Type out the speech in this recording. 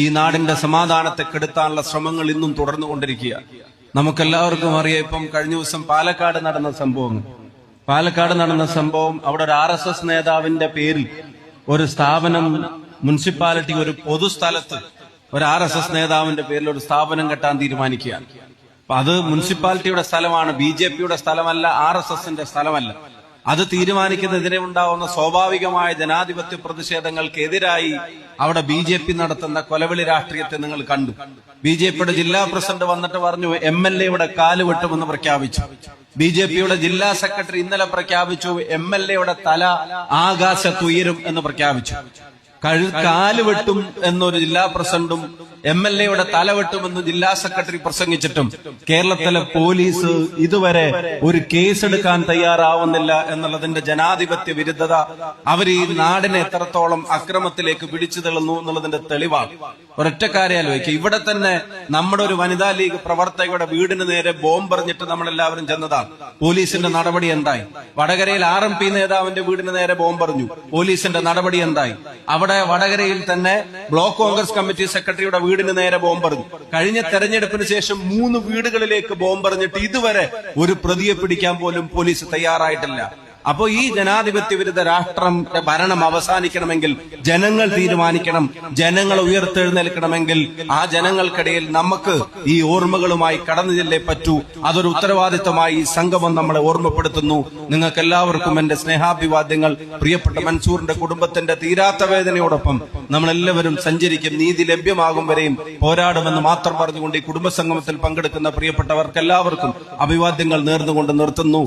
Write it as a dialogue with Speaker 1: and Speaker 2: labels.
Speaker 1: ഈ നാടിന്റെ സമാധാനത്തെ കെടുത്താനുള്ള ശ്രമങ്ങൾ ഇന്നും തുടർന്നു തുടർന്നുകൊണ്ടിരിക്കുക നമുക്കെല്ലാവർക്കും അറിയാം ഇപ്പം കഴിഞ്ഞ ദിവസം പാലക്കാട് നടന്ന സംഭവം. പാലക്കാട് നടന്ന സംഭവം അവിടെ ഒരു ആർ എസ് എസ് നേതാവിന്റെ പേരിൽ ഒരു സ്ഥാപനം മുനിസിപ്പാലിറ്റി ഒരു പൊതുസ്ഥലത്ത് ഒരു ആർ എസ് എസ് നേതാവിന്റെ പേരിൽ ഒരു സ്ഥാപനം കെട്ടാൻ തീരുമാനിക്കുകയാണ്. അത് മുനിസിപ്പാലിറ്റിയുടെ സ്ഥലമാണ് ബി ജെ പിയുടെ സ്ഥലമല്ല ആർ എസ് എസിന്റെ സ്ഥലമല്ല. അത് തീരുമാനിക്കുന്നതിനെ ഉണ്ടാവുന്ന സ്വാഭാവികമായ ജനാധിപത്യ പ്രതിഷേധങ്ങൾക്കെതിരായി അവിടെ ബി ജെ പി നടത്തുന്ന കൊലവിളി രാഷ്ട്രീയത്തെ നിങ്ങൾ കണ്ടു. ബി ജെ പിയുടെ ജില്ലാ പ്രസിഡന്റ് വന്നിട്ട് പറഞ്ഞു എം എൽ എയുടെ കാൽ വെട്ടുമെന്ന് പ്രഖ്യാപിച്ചു. ബി ജെ പിയുടെ ജില്ലാ സെക്രട്ടറി ഇന്നലെ പ്രഖ്യാപിച്ചു എം എൽ എയുടെ തല ആകാശത്തുയരും എന്ന് പ്രഖ്യാപിച്ചു. കഴു കാൽ വെട്ടും എന്നൊരു ജില്ലാ പ്രസിഡന്റും എം എൽ എയുടെ തല വെട്ടുമെന്ന് ജില്ലാ സെക്രട്ടറി പ്രസംഗിച്ചിട്ടും കേരളത്തിലെ പോലീസ് ഇതുവരെ ഒരു കേസെടുക്കാൻ തയ്യാറാവുന്നില്ല എന്നുള്ളതിന്റെ ജനാധിപത്യ വിരുദ്ധത അവർ ഈ നാടിനെ എത്രത്തോളം അക്രമത്തിലേക്ക് പിടിച്ചു തള്ളുന്നു എന്നുള്ളതിന്റെ തെളിവാണ്. ഒരൊറ്റ കാര്യം ഇവിടെ തന്നെ നമ്മുടെ ഒരു വനിതാ ലീഗ് പ്രവർത്തകയുടെ വീടിന് നേരെ ബോംബ് ബോംബെറിഞ്ഞിട്ട് നമ്മളെല്ലാവരും ചെന്നതാണ്. പോലീസിന്റെ നടപടി എന്തായി? വടകരയിൽ ആർ എം പി നേതാവിന്റെ വീടിന് നേരെ ബോംബ് ബോംബെറിഞ്ഞു പോലീസിന്റെ നടപടി എന്തായി? അവിടെ വടകരയിൽ തന്നെ ബ്ലോക്ക് കോൺഗ്രസ് കമ്മിറ്റി സെക്രട്ടറിയുടെ വീടിന് നേരെ ബോംബെറിഞ്ഞു. കഴിഞ്ഞ തെരഞ്ഞെടുപ്പിന് ശേഷം മൂന്ന് വീടുകളിലേക്ക് ബോംബെറിഞ്ഞിട്ട് ഇതുവരെ ഒരു പ്രതിയെ പിടിക്കാൻ പോലും പോലീസ് തയ്യാറായിട്ടില്ല. അപ്പോ ഈ ജനാധിപത്യ വിരുദ്ധ രാഷ്ട്രം ഭരണം അവസാനിക്കണമെങ്കിൽ ജനങ്ങൾ തീരുമാനിക്കണം ജനങ്ങൾ ഉയർത്തെഴുന്നേൽക്കണമെങ്കിൽ ആ ജനങ്ങൾക്കിടയിൽ നമുക്ക് ഈ ഓർമ്മകളുമായി കടന്നു ചെല്ലേ പറ്റൂ. അതൊരു ഉത്തരവാദിത്തമായി സംഗമം നമ്മളെ ഓർമ്മപ്പെടുത്തുന്നു. നിങ്ങൾക്ക് എല്ലാവർക്കും എന്റെ സ്നേഹാഭിവാദ്യങ്ങൾ. പ്രിയപ്പെട്ട മൻസൂറിന്റെ കുടുംബത്തിന്റെ തീരാത്ത വേദനയോടൊപ്പം നമ്മളെല്ലാവരും സഞ്ചരിക്കും. നീതി ലഭ്യമാകും വരെയും പോരാടുമെന്ന് മാത്രം പറഞ്ഞുകൊണ്ട് ഈ കുടുംബസംഗമത്തിൽ പങ്കെടുക്കുന്ന പ്രിയപ്പെട്ടവർക്ക് എല്ലാവർക്കും അഭിവാദ്യങ്ങൾ നേർന്നുകൊണ്ട് നിർത്തുന്നു.